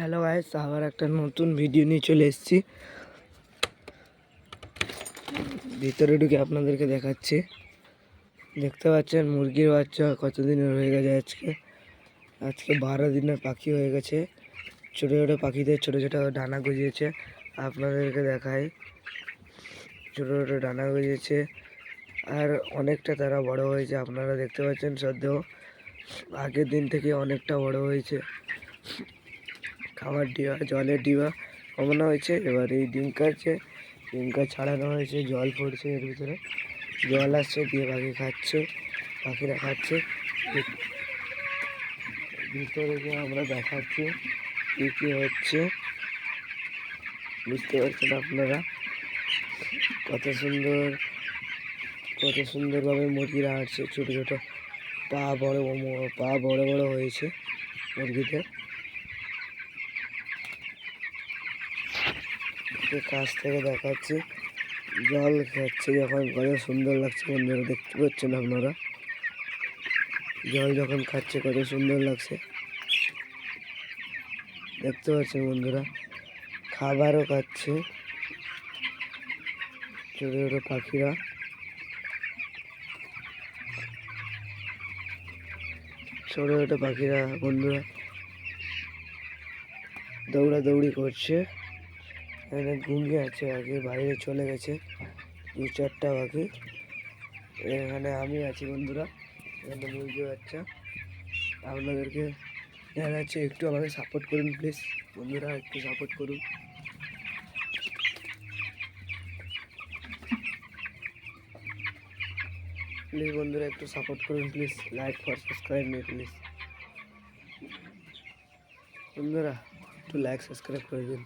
Hello guys আবার একটা নতুন ভিডিও নিয়ে চলে এসেছি। ভিতরে ঢুকে আপনাদেরকে দেখাচ্ছি। দেখতে পাচ্ছেন মুরগির বাচ্চা কতদিনের হয়ে গেছে আজকে? আজকে বারো দিনের পাখি হয়ে গেছে। ছোটো ছোটো পাখিদের ছোটো ছোটো ডানা গজিয়েছে। আপনাদেরকে দেখাই। ছোটো ছোটো ডানা গজিয়েছে। আর অনেকটা তারা বড় হয়েছে, আপনারা দেখতে পাচ্ছেন সদ্যও আগের দিন থেকে অনেকটা বড় হয়েছে। খাবার ডিবা জলের ডিবা কমানো হয়েছে। এবার এই ডিঙ্কারছে ডিঙ্কা ছাড়ানো হয়েছে, জল পড়ছে এর ভিতরে। জল আসছে, দিয়ে পাখি খাচ্ছে পাখিরা খাচ্ছে। ভিতরে গিয়ে আমরা দেখাচ্ছি কী কী হচ্ছে। বুঝতে পারছেন আপনারা? কত সুন্দর, কত সুন্দরভাবে মুরগিরা হাঁটছে ছোটো ছোটো পা বড় পা বড় বড় হয়েছে মুরগিদের। একটু কাছ থেকে দেখাচ্ছি। জল খাচ্ছে, যখন কত সুন্দর লাগছে বন্ধুরা, দেখতে পাচ্ছেন আপনারা? জল যখন খাচ্ছে, কত সুন্দর লাগছে। দেখতে পাচ্ছেন বন্ধুরা, খাবারও খাচ্ছে। ছোটো ছোটো পাখিরা। ছোটো ছোটো পাখিরা বন্ধুরা, দৌড়াদৌড়ি করছে। এখানে ঘুমিয়ে আছে আগে বাইরে চলে গেছে। দু চারটা পাখি এখানে আমি আছি বন্ধুরা, এখানে মুরগি বাচ্চা। আপনাদেরকে দেখা যাচ্ছে একটু আমাকে সাপোর্ট করুন প্লিজ বন্ধুরা, একটু সাপোর্ট করুন। প্লিজ বন্ধুরা, একটু সাপোর্ট করুন please like for subscribe me please বন্ধুরা, একটু লাইক সাবস্ক্রাইব করে দিন।